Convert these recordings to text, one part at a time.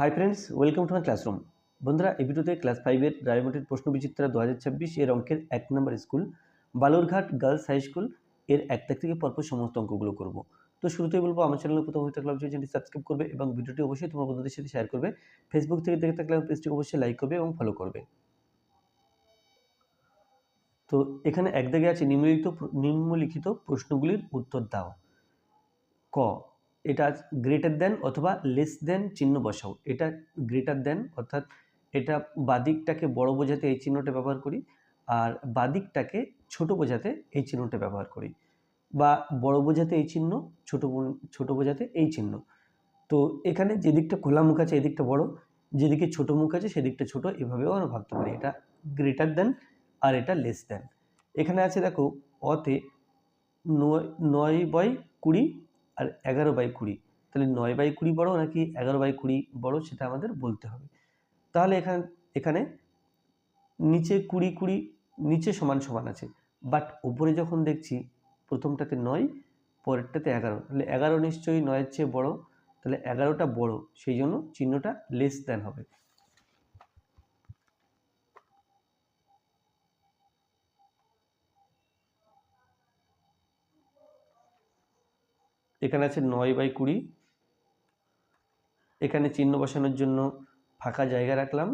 Hi friends welcome to my classroom বন্ধুরা, এই ভিডিওতে ক্লাস ফাইভের রায়মোটের প্রশ্ন বিচিত্রা দু হাজার ছাব্বিশ এর অঙ্কের এক number school Balurghat girls high স্কুলের এক তাক থেকে পরপর সমস্ত অঙ্কগুলো করব। তো শুরুতেই বলব, আমার চ্যানেলে প্রথম হয়ে থাকলে অবশ্যই চ্যানেলটি সাবস্ক্রাইব করবে এবং ভিডিওটি অবশ্যই তোমার বন্ধুদের সাথে শেয়ার করবে। ফেসবুক থেকে দেখে থাকলে পেজটিকে অবশ্যই লাইক করবে এবং ফলো করবে। তো এখানে এক দাগে আছে নিম্নলিখিত নিম্নলিখিত প্রশ্নগুলির উত্তর দাও। ক এটা গ্রেটার দেন অথবা লেস দেন চিহ্ন বসাও। এটা গ্রেটার দেন অর্থাৎ এটা বাদিকটাকে বড় বোঝাতে এই চিহ্নটা ব্যবহার করি আর বাদিকটাকে ছোট বোঝাতে এই চিহ্নটা ব্যবহার করি বা বড় বোঝাতে এই চিহ্ন, ছোট ছোট বোঝাতে এই চিহ্ন। তো এখানে যেদিকটা খোলা মুখ আছে এদিকটা বড়, যেদিকে ছোট মুখ আছে সেদিকটা ছোট, এভাবেও আমরা ভাবতে পারি। এটা গ্রেটার দেন আর এটা লেস দেন এখানে আছে দেখো অতে নয় নয় বাই কুড়ি আর এগারো বাই কুড়ি। তাহলে নয় বাই কুড়ি বড়ো নাকি এগারো বাই কুড়ি বড়ো সেটা আমাদের বলতে হবে। তাহলে এখানে এখানে নিচে কুড়ি কুড়ি, নিচে সমান সমান আছে। বাট উপরে যখন দেখছি প্রথমটাতে নয়, পরেরটাতে এগারো। তাহলে এগারো নিশ্চয়ই নয়ের চেয়ে বড়। তাহলে এগারোটা বড়, সেই জন্য চিহ্নটা লেস দেন হবে। এখানে আছে নয় বাই কুড়ি। এখানে চিহ্ন বসানোর জন্য ফাঁকা জায়গা রাখলাম।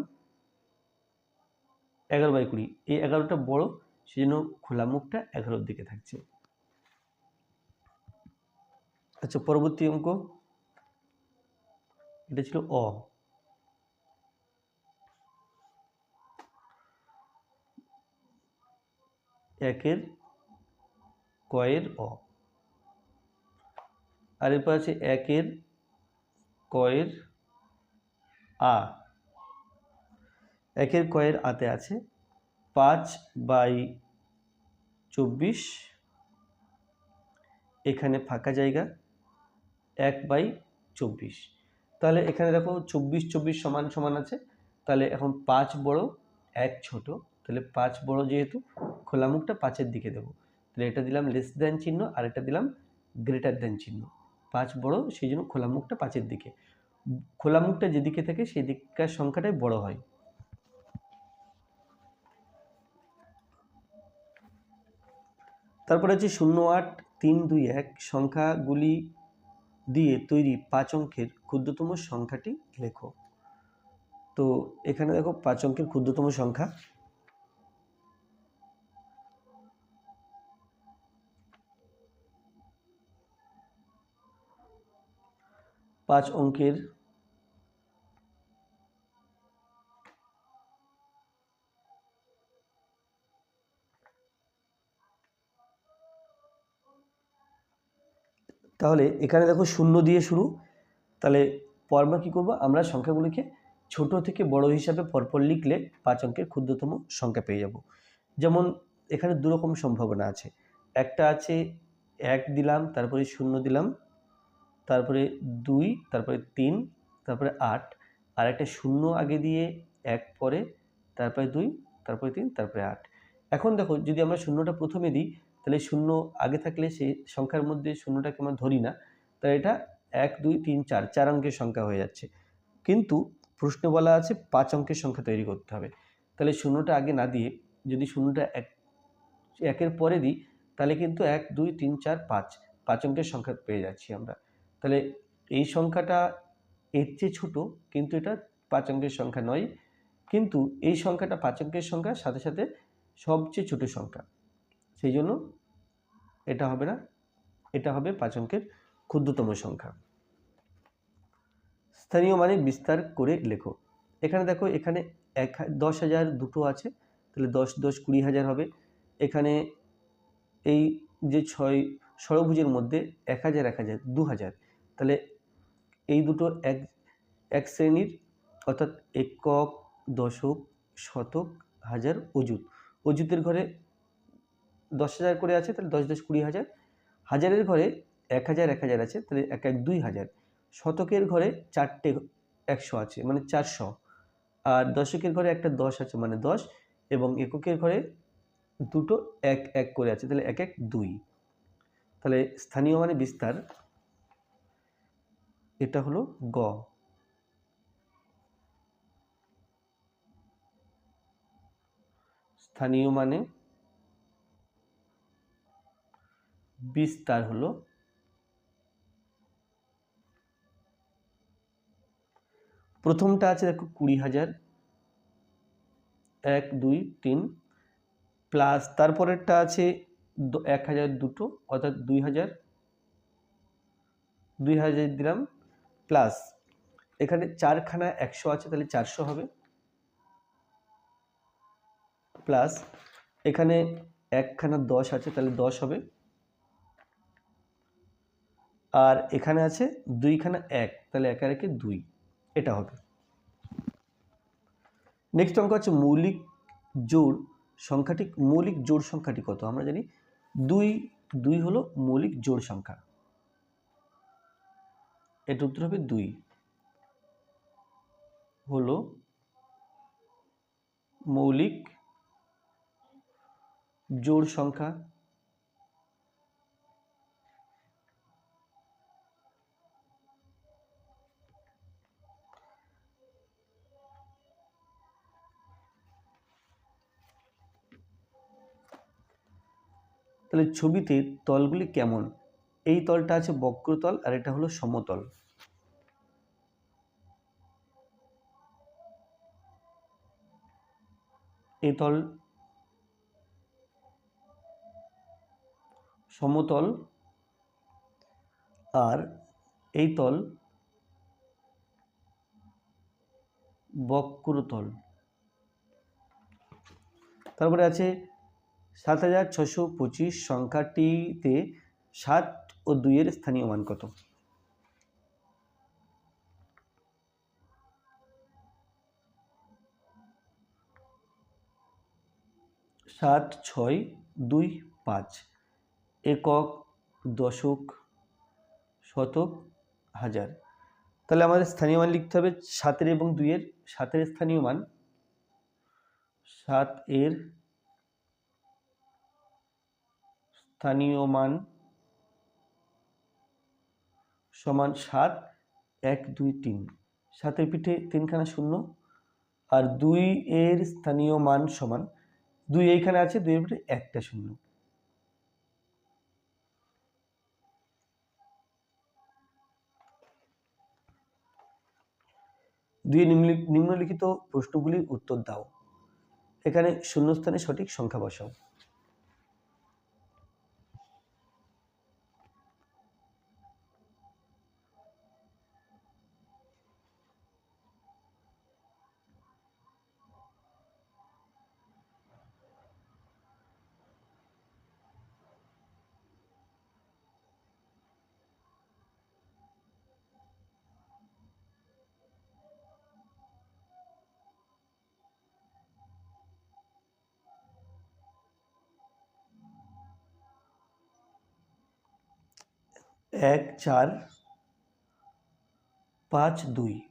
এগারো বাই কুড়ি। এই এগারোটা বড় সেই জন্য খোলা মুখটা এগারোর দিকে থাকছে। আচ্ছা পরবর্তী অঙ্ক। এটা ছিল অ। একের কয়ের অ। আর এরপর আছে একের কয়ের আ। একের কয়ের আতে আছে পাঁচ বাই চব্বিশ। এখানে ফাঁকা জায়গা, এক বাই চব্বিশ। তাহলে এখানে দেখো চব্বিশ চব্বিশ সমান সমান আছে। তাহলে এখন পাঁচ বড় এক ছোট। তাহলে পাঁচ বড় যেহেতু, খোলা মুখটা পাঁচের দিকে দেবো। তাহলে এটা দিলাম লেস দেন চিহ্ন আর এটা দিলাম গ্রেটার দেন চিহ্ন। পাঁচ বড়, সেই জন্য খোলা মুখটা পাঁচের দিকে। খোলা মুখটা যেদিকে থাকে সেই দিককার সংখ্যাটাই বড় হয়। তারপরে হচ্ছে শূন্য, আট, তিন, দুই, এক সংখ্যাগুলি দিয়ে তৈরি পাঁচ অঙ্কের ক্ষুদ্রতম সংখ্যাটি লেখো। তো এখানে দেখো পাঁচ অঙ্কের ক্ষুদ্রতম সংখ্যা। পাঁচ অঙ্কের তাহলে এখানে দেখো শূন্য দিয়ে শুরু। তাহলে পরবার কী করব? আমরা সংখ্যাগুলিকে ছোট থেকে বড় হিসাবে পরপর লিখলে পাঁচ অঙ্কের ক্ষুদ্রতম সংখ্যা পেয়ে যাব। যেমন এখানে দুরকম সম্ভাবনা আছে। একটা আছে এক দিলাম, তারপরে শূন্য দিলাম তারপরে দুই, তারপরে তিন, তারপরে আট আর একটা শূন্য আগে দিয়ে এক পরে, তারপরে দুই, তারপরে তিন, তারপরে আট। এখন দেখো, যদি আমরা শূন্যটা প্রথমে দিই, তাহলে শূন্য আগে থাকলে সেই সংখ্যার মধ্যে শূন্যটাকে আমরা ধরি না তাই এটা এক, দুই, তিন, চার চার অঙ্কের সংখ্যা হয়ে যাচ্ছে। কিন্তু প্রশ্নে বলা আছে পাঁচ অঙ্কের সংখ্যা তৈরি করতে হবে। তাহলে শূন্যটা আগে না দিয়ে যদি শূন্যটা এক, একের পরে দিই, তাহলে কিন্তু এক, দুই, তিন, চার, পাঁচ পাঁচ অঙ্কের সংখ্যা পেয়ে যাচ্ছি আমরা। তাহলে এই সংখ্যাটা এর চেয়ে ছোটো, কিন্তু এটা পাঁচ অঙ্কের সংখ্যা নয়। কিন্তু এই সংখ্যাটা পাঁচ অঙ্কের সংখ্যার সাথে সাথে সবচেয়ে ছোট সংখ্যা। সেই জন্য এটা হবে না, এটা হবে পাঁচ অঙ্কের ক্ষুদ্রতম সংখ্যা। স্থানীয় মানে বিস্তার করে লেখো। এখানে দেখো, এখানে এক, দশ হাজার দুটো আছে, তাহলে দশ দশ, কুড়ি হাজার হবে। এখানে এই যে ছয়, ষড়ভুজের মধ্যে এক হাজার এক হাজার, দু হাজার। তাহলে এই দুটো এক এক শ্রেণির অর্থাৎ একক, দশক, শতক, হাজার, অযুত। অযুতের ঘরে দশ হাজার করে আছে, তাহলে দশ দশ কুড়ি হাজার। হাজারের ঘরে এক হাজার এক হাজার আছে, তাহলে এক এক দুই হাজার। শতকের ঘরে চারটে একশো আছে মানে চারশো। আর দশকের ঘরে একটা দশ আছে মানে দশ। এবং এককের ঘরে দুটো এক এক করে আছে, তাহলে এক এক দুই। তাহলে স্থানীয় মানে বিস্তার। এটা হলো গ। স্থানীয় মানে? বিস্তার হলো? প্রথমটা আছে দেখো কুড়ি হাজার। এক, দুই, তিন। প্লাস তারপরেরটা আছে এক হাজার দুটো, অর্থাৎ দুই হাজার। দুই হাজার দিলাম প্লাস এখানে চারখানা একশো আছে, তাহলে চারশো হবে। প্লাস এখানে একখানা দশ আছে, তাহলে দশ হবে। আর এখানে আছে দুইখানা এক, তাহলে একে একে দুই, এটা হবে। নেক্সট অঙ্ক হচ্ছে মৌলিক জোড় সংখ্যাটি, মৌলিক জোড় সংখ্যাটি কত? আমরা জানি দুই দুই হলো মৌলিক জোড় সংখ্যা। এর উত্তর হবে দুই। হলো মৌলিক জোড় সংখ্যা তাহলে ছবিতে তলগুলি কেমন? এই তলটা আছে বক্রতল আর এটা হলো সমতল। এই তল সমতল আর এই তল বক্রতল। তারপরে আছে সাত হাজার ছশো পঁচিশ সংখ্যাটিতে সাত ও দুইয়ের স্থানীয় মান কত? সাত, ছয়, দুই, পাঁচ। একক, দশক, শতক, হাজার। তাহলে আমাদের স্থানীয় মান লিখতে হবে সাতের এবং দুইয়ের। সাতের স্থানীয় মান সাত এর স্থানীয় মান সমান সাত, এক, দুই, তিন। সাতের পিঠে তিনখানা শূন্য আর দুই এর স্থানীয় মান সমান দুই এইখানে আছে, দুইয়ের পিঠে একটা শূন্য। দুই নিম্নলি- নিম্নলিখিত প্রশ্নগুলির উত্তর দাও। এখানে শূন্যস্থানে সঠিক সংখ্যা বসাও। এক, চার, পাঁচ, দুই।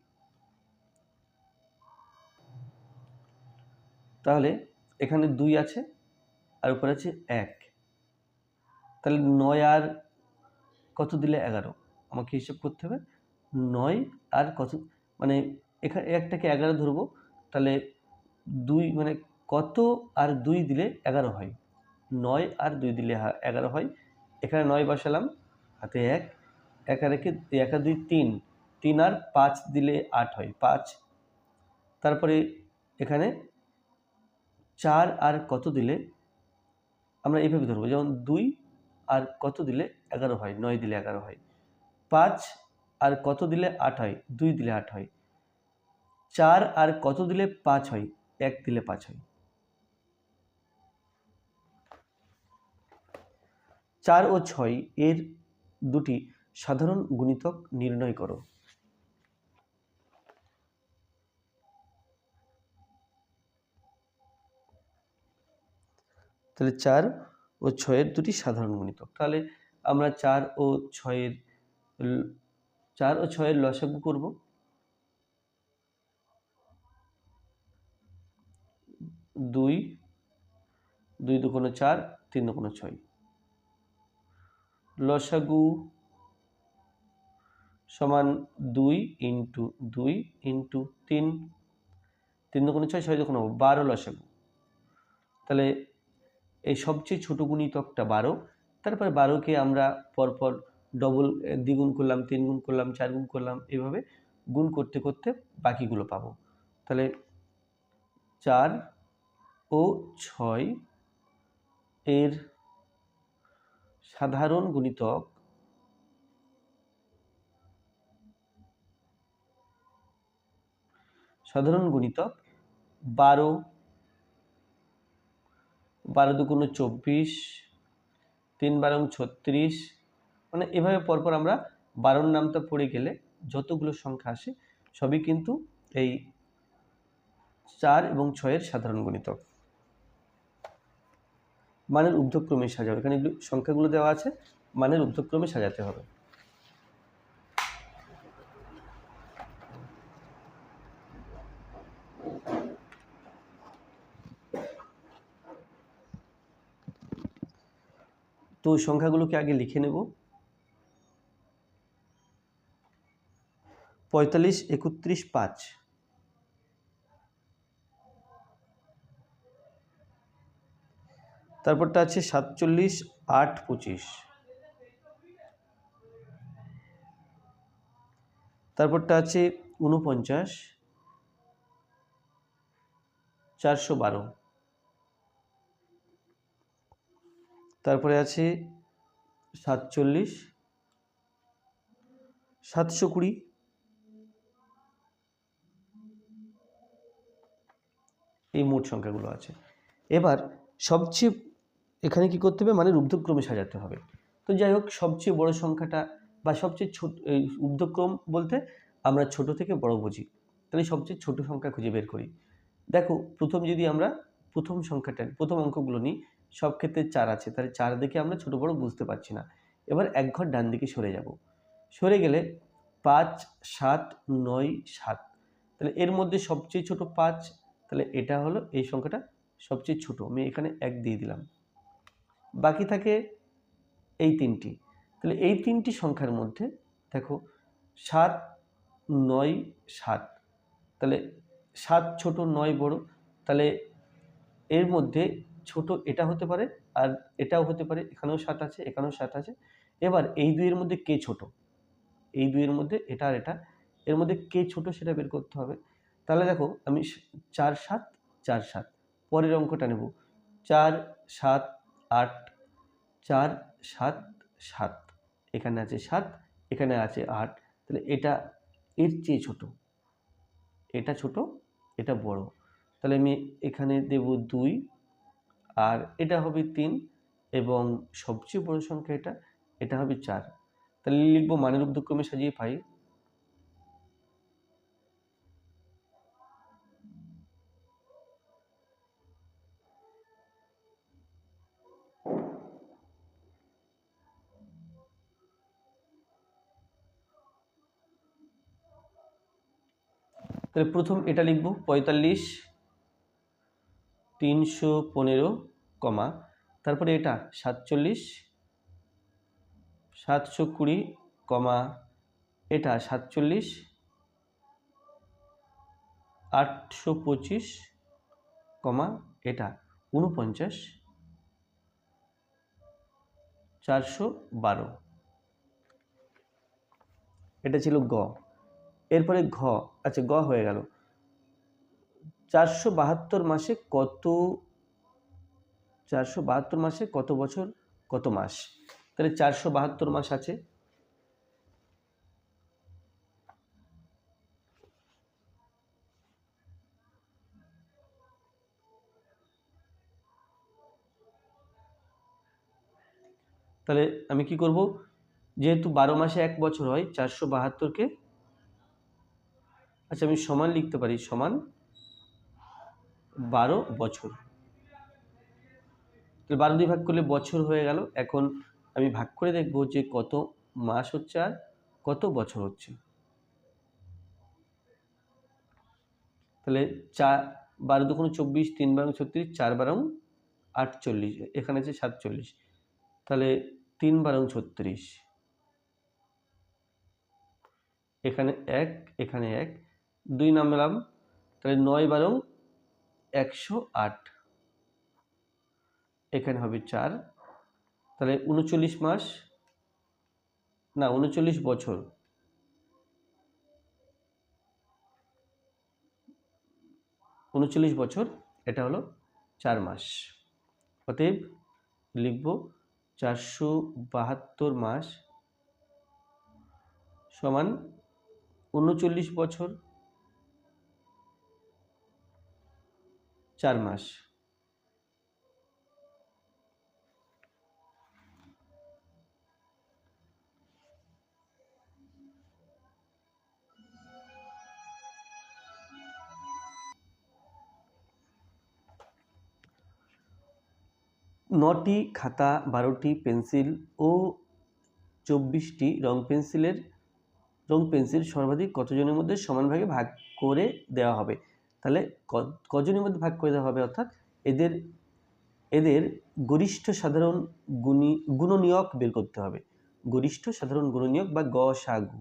তাহলে এখানে দুই আছে আর উপরে আছে এক। তাহলে নয় আর কত দিলে এগারো? আমাকে হিসেব করতে হবে। নয় আর কত মানে এখানে একটাকে এগারো ধরবো। তাহলে দুই মানে কত আর দুই দিলে এগারো হয়? নয় আর দুই দিলে এগারো হয়। এখানে নয় বসালাম। হাতে এক এক আর একে দুই তিন তিন আর পাঁচ দিলে আট হয়, পাঁচ। তারপরে এখানে চার আর কত দিলে, আমরা এইভাবে ধরবো, যেমন দুই আর কত দিলে এগারো হয়, নয় দিলে এগারো হয়, পাঁচ আর কত দিলে আট হয়, দুই দিলে আট হয়, চার আর কত দিলে পাঁচ হয়, এক দিলে পাঁচ হয়। চার ও ছয় এর দুটি সাধারণ গুণিতক নির্ণয় করো। তাহলে চার ও ছয়ের দুটি সাধারণ গুণিতক। তাহলে আমরা চার ও ছয়ের চার ও ছয়ের লসাগু করব। দুই দুই দুগুণে চার, তিন দুগুণে ছয়। লসাগু সমান দুই ইন্টু দুই ইন্টু তিন তিন দুগুণে ছয় ছয় দুগুণে বারো লসাগু। তাহলে এই সবচেয়ে ছোট গুণিতকটা বারো, তারপরে বারোকে আমরা পরপর ডবল দ্বিগুণ করলাম, তিন গুণ করলাম, চার গুণ করলাম, এভাবে গুণ করতে করতে বাকিগুলো পাবো। তাহলে চার ও ছয় এর সাধারণ গুণিতক সাধারণ গুণিতক বারো বারো দুগুণ চব্বিশ, তিন বারং ছত্রিশ মানে এভাবে পরপর আমরা বারোর নামটা পড়ে গেলে যতগুলো সংখ্যা আসে সবই কিন্তু এই চার এবং ছয়ের সাধারণ গুণিতক। মানের ঊর্ধ্বক্রমে সাজাও। এখানে সংখ্যাগুলো দেওয়া আছে, মানের ঊর্ধ্বক্রমে সাজাতে হবে। তো সংখ্যাগুলোকে আগে লিখে নেব। পঁয়তাল্লিশ, একত্রিশ, পাঁচ। তারপরটা আছে সাতচল্লিশ, আট পঁচিশ। তারপরটা আছে উনপঞ্চাশ চারশো বারো। তারপরে আছে সাতচল্লিশ, সাতশো কুড়ি। এই মোট সংখ্যাগুলো আছে। এবার সবচেয়ে এখানে কি করতে হবে? মানে ঊর্ধ্বক্রমে সাজাতে হবে। তো যাই হোক, সবচেয়ে বড় সংখ্যাটা বা সবচেয়ে ছোট ঊর্ধ্বক্রম বলতে আমরা ছোট থেকে বড় বুঝি। তাহলে সবচেয়ে ছোট সংখ্যা খুঁজে বের করি। দেখো, প্রথম যদি আমরা প্রথম সংখ্যাটা, প্রথম অঙ্কগুলো নিই, সব ক্ষেত্রে চার আছে। তাহলে চার দেখে আমরা ছোট বড় বুঝতে পারছি না। এবার এক ঘর ডান দিকে সরে যাব। সরে গেলে পাঁচ, সাত, নয়, সাত। তাহলে এর মধ্যে সবচেয়ে ছোট পাঁচ, তাহলে এটা হলো এই সংখ্যাটা সবচেয়ে ছোট। আমি এখানে এক দিয়ে দিলাম। বাকি থাকে এই তিনটি। তাহলে এই তিনটি সংখ্যার মধ্যে দেখো সাত, নয়, সাত। তাহলে সাত ছোট, নয় বড়। তাহলে এর মধ্যে ছোট এটা হতে পারে আর এটাও হতে পারে। এখানেও সাত আছে, এখানেও সাত আছে। এবার এই দুইয়ের মধ্যে কে ছোট? এই দুইয়ের মধ্যে এটা আর এটা। এর মধ্যে কে ছোট সেটা বের করতে হবে। তাহলে দেখো আমি চার সাত চার সাত। পরের অঙ্কটা নেব। চার সাত আট, চার, সাত সাত। এখানে আছে সাত, এখানে আছে আট। তাহলে এটা এর চেয়ে ছোট। এটা ছোট, এটা বড়। তাহলে আমি এখানে দেব দুই, আর এটা হবে তিন, এবং সবচেয়ে বড় সংখ্যা এটা এটা হবে চার। তাহলে লিখব মানের উপক্রমে সাজিয়ে পাই তাহলে প্রথম এটা লিখব, পঁয়তাল্লিশ, তিনশো পনেরো কমা। তারপরে এটা, সাতচল্লিশ, সাতশো কুড়ি কমা। এটা, সাতচল্লিশ, আটশো পঁচিশ কমা। এটা উনপঞ্চাশ চারশো বারো। এটা ছিল গ। এরপরে ঘ আচ্ছা গ হয়ে গেল। চারশো বাহাত্তর মাসে কত, চারশো বাহাত্তর মাসে কত বছর, কত মাস? তাহলে চারশো বাহাত্তর মাস আছে। তাহলে আমি কি করব? যেহেতু বারো মাসে এক বছর হয়, চারশো বাহাত্তরকে আচ্ছা আমি সমান লিখতে পারি, সমান বারো বছর। বারো দিয়ে ভাগ করলে বছর হয়ে গেল। এখন আমি ভাগ করে দেখব যে কত মাস হচ্ছে আর কত বছর হচ্ছে। তাহলে চার, বারো দুগুণ চব্বিশ, তিন বারো ছত্রিশ, চার বারং আটচল্লিশ, এখানে আছে সাতচল্লিশ। তাহলে তিন বারং ছত্রিশ। এখানে এক এখানে এক দুই নামলাম তাহলে নয় বারং একশো আট। এখানে হবে চার। তাহলে উনচল্লিশ মাস। না, উনচল্লিশ বছর। উনচল্লিশ বছর, এটা হলো চার মাস। অতএব লিখব চারশো বাহাত্তর মাস সমান উনচল্লিশ বছর চার মাস। নটি খাতা, বারোটি পেন্সিল ও চব্বিশটি রং পেন্সিলের, রং পেন্সিল সর্বাধিক কতজনের মধ্যে সমান ভাগে ভাগ করে দেওয়া হবে? তাহলে কজনের মধ্যে ভাগ করে দেওয়া হবে, অর্থাৎ এদের এদের গরিষ্ঠ সাধারণ গুণী, গুণনীয়ক বের করতে হবে। গরিষ্ঠ সাধারণ গুণনীয়ক বা গ সাগু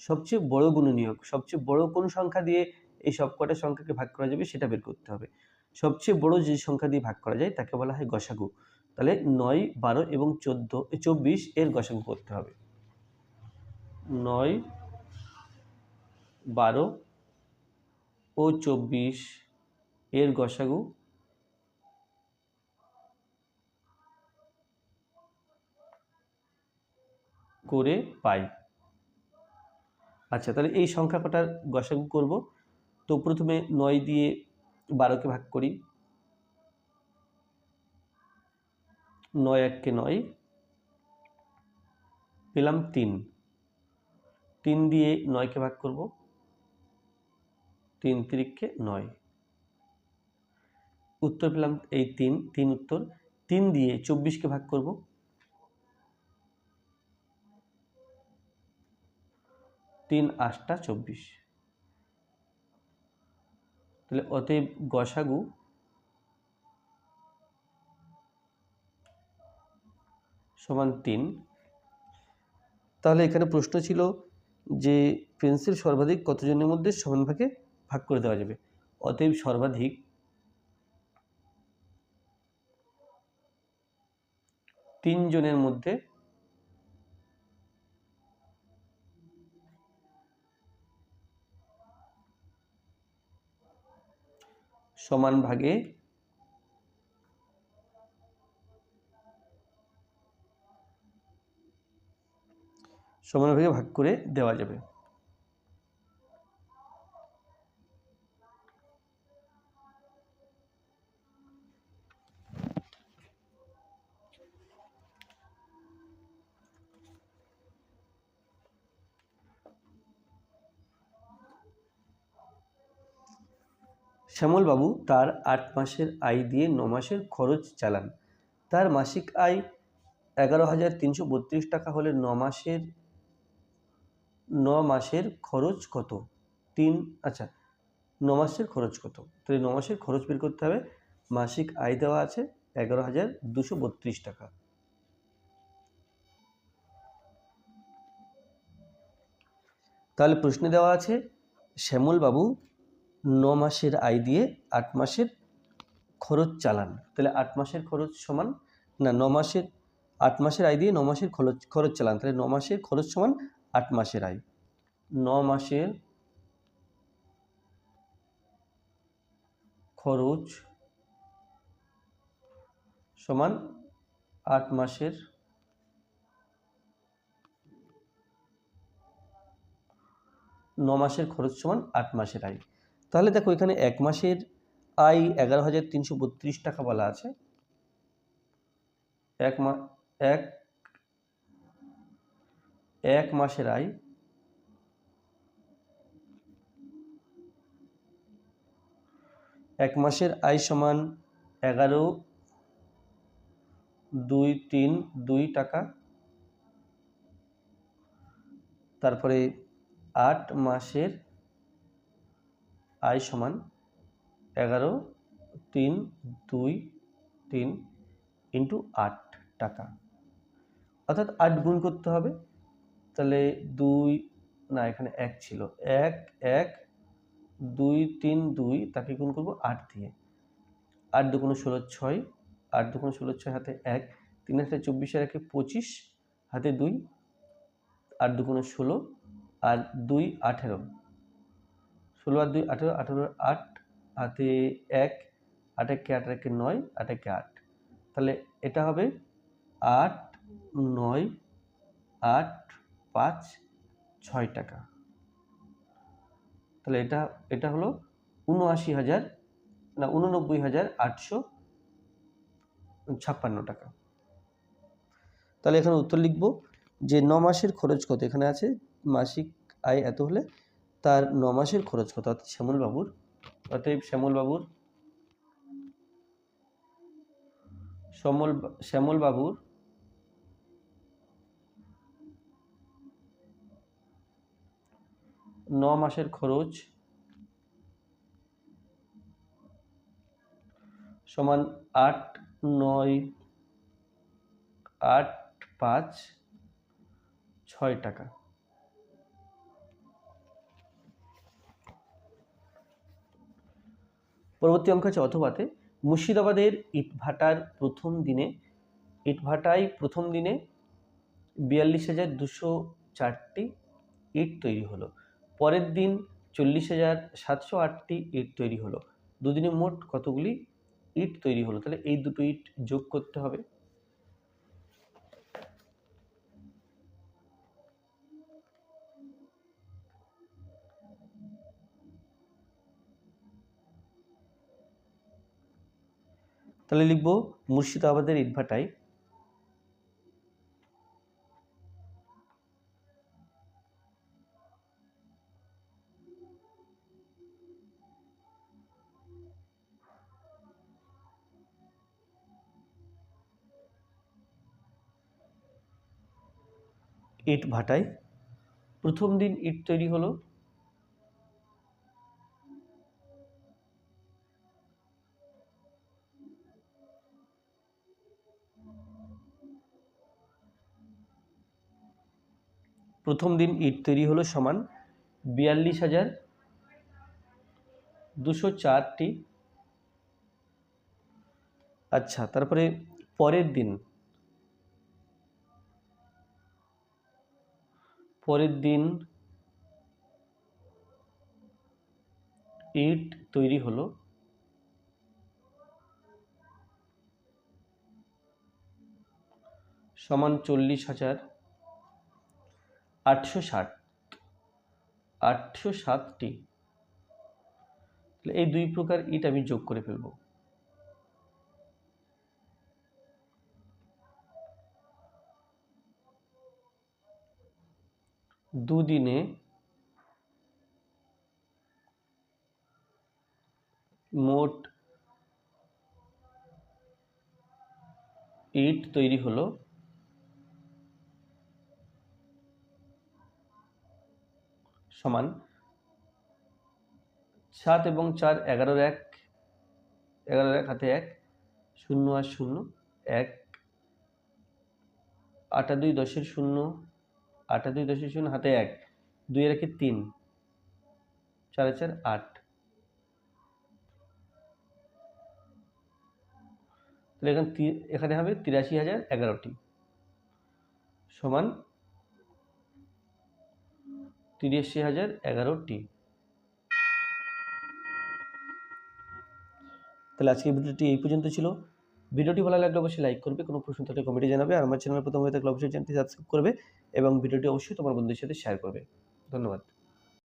সবচেয়ে বড় গুণনীয়ক, সবচেয়ে বড় কোন সংখ্যা দিয়ে এই সব কটা সংখ্যাকে ভাগ করা যাবে সেটা বের করতে হবে। সবচেয়ে বড় যে সংখ্যা দিয়ে ভাগ করা যায় তাকে বলা হয় গসাগু তাহলে নয়, বারো এবং চোদ্দ, চব্বিশ এর গসাগু করতে হবে। নয়, বারো ও চব্বিশ এর গসাগু। করে পাই। আচ্ছা তাহলে এই সংখ্যা কটার গসাগু করব? তো প্রথমে নয় দিয়ে বারোকে ভাগ করি। নয় এককে নয়। পেলাম তিন। তিন দিয়ে নয়কে ভাগ করব। তিন তিরিককে নয়। উত্তর পেলাম এই তিন তিন উত্তর। তিন দিয়ে চব্বিশকে ভাগ করব। তিন আটটা চব্বিশ। তাহলে অতএব গসাগু সমান তিন। তাহলে এখানে প্রশ্ন ছিল যে পেন্সিল সর্বাধিক কতজনের মধ্যে সমান ভাগে ভাগ করে দেওয়া যাবে। অতএব সর্বাধিক তিনজনের মধ্যে সমান ভাগে সমান ভাগে ভাগ করে দেওয়া যাবে। শ্যামলবাবু তার আট মাসের আয় দিয়ে ন মাসের খরচ চালান। তার মাসিক আয় এগারো হাজার তিনশো বত্রিশ টাকা হলে ন মাসের ন মাসের খরচ কত? তিন আচ্ছা ন মাসের খরচ কত? তো এই ন মাসের খরচ বের করতে হবে। মাসিক আয় দেওয়া আছে এগারো হাজার দুশো বত্রিশ টাকা। তাহলে প্রশ্নে দেওয়া আছে শ্যামলবাবু ন মাসের আয় দিয়ে আট মাসের খরচ চালান। তাহলে আট মাসের খরচ সমান, না, ন মাসের, আট মাসের আয় দিয়ে ন মাসের খরচ খরচ চালান। তাহলে ন মাসের খরচ সমান আট মাসের আয়। ন মাসের খরচ সমান আট মাসের ন মাসের খরচ সমান আট মাসের আয়। তাহলে দেখো এখানে এক মাসের আয় এগারো হাজার তিনশো বত্রিশ টাকা বলা আছে। এক মা, এক এক মাসের আয় এক মাসের আয় সমান এগারো, দুই, তিন, দুই টাকা। তারপরে আট মাসের আয় সমান এগারো তিন দুই তিন ইন্টু আট টাকা। অর্থাৎ আট গুণ করতে হবে। তাহলে দুই, না, এখানে এক ছিল। এক এক, দুই, তিন, দুই, তাকে গুণ করব আট দিয়ে। আট দুগুণ ষোলো, ছয়। আট দুগুণ ষোলো, ছয় হাতে এক। তিন হাতে চব্বিশের একে পঁচিশ। হাতে দুই, আট দুগুণে ষোলো। আর দুই, আঠেরো। ষোলো আর দুই, আঠেরো আঠেরো, আট হাতে এক, আট একে আট একে নয়, আট একে আট। তাহলে এটা হবে আট, নয়, আট, পাঁচ, ছয় টাকা। তাহলে এটা এটা হলো উনআশি হাজার, না উননব্বই হাজার আটশো ছাপ্পান্ন টাকা। তাহলে এখানে উত্তর লিখব যে ন মাসের খরচ কত? এখানে আছে মাসিক আয় এত হলে তার ন মাসের খরচ কত? অর্থাৎ শ্যামলবাবুর অতএব শ্যামলবাবুর শ্যামল শ্যামলবাবুর ন মাসের খরচ সমান আট নয়, আট পাঁচ, ছয় টাকা। পরবর্তী অঙ্ক আছে অথবাতে, মুর্শিদাবাদের ইটভাটার প্রথম দিনে, ইটভাটায় প্রথম দিনে বিয়াল্লিশ হাজার দুশো চারটি ইট তৈরি হলো। পরের দিন চল্লিশ হাজার সাতশো আটটি ইট তৈরি হলো। দুদিনে মোট কতগুলি ইট তৈরি হলো? তাহলে এই দুটো ইট যোগ করতে হবে। তাহলে লিখব মুর্শিদাবাদের ইটভাটায় ইট ভাটায় প্রথম দিন ইট তৈরি হলো। প্রথম দিন ইট তৈরি হলো সমান বিয়াল্লিশ হাজার দুশো চারটি। আচ্ছা তারপরে পরের দিন। পরের দিন ইট তৈরি হলো। সমান চল্লিশ হাজার আটশো ষাট। আটশো সাতটি। এই দুই প্রকার ইট আমি যোগ করে ফেলব। দুদিনে মোট ইট তৈরি হলো সমান সাত এবং চার এগারোর এক এগারোর এক, হাতে এক, শূন্য আর শূন্য এক, আটা দুই দশের শূন্য, আটা দুই দশের শূন্য, হাতে এক, দুই একে তিন, চারে চার আট। তাহলে এখানে এখানে হবে তিরাশি হাজার এগারোটি সমান তিরাশি হাজার এগারোটি। তাহলে আজকের ভিডিওটি এই পর্যন্ত ছিল। ভিডিওটি ভালো লাগলে অবশ্যই লাইক করবে, কোনো প্রশ্ন থাকলে কমেন্টে জানাবে, আর আমার চ্যানেল প্রথম হয়ে থাকলে অবশ্যই চ্যানেলটি সাবস্ক্রাইব করবে এবং ভিডিওটি অবশ্যই তোমার বন্ধুদের সাথে শেয়ার করবে। ধন্যবাদ।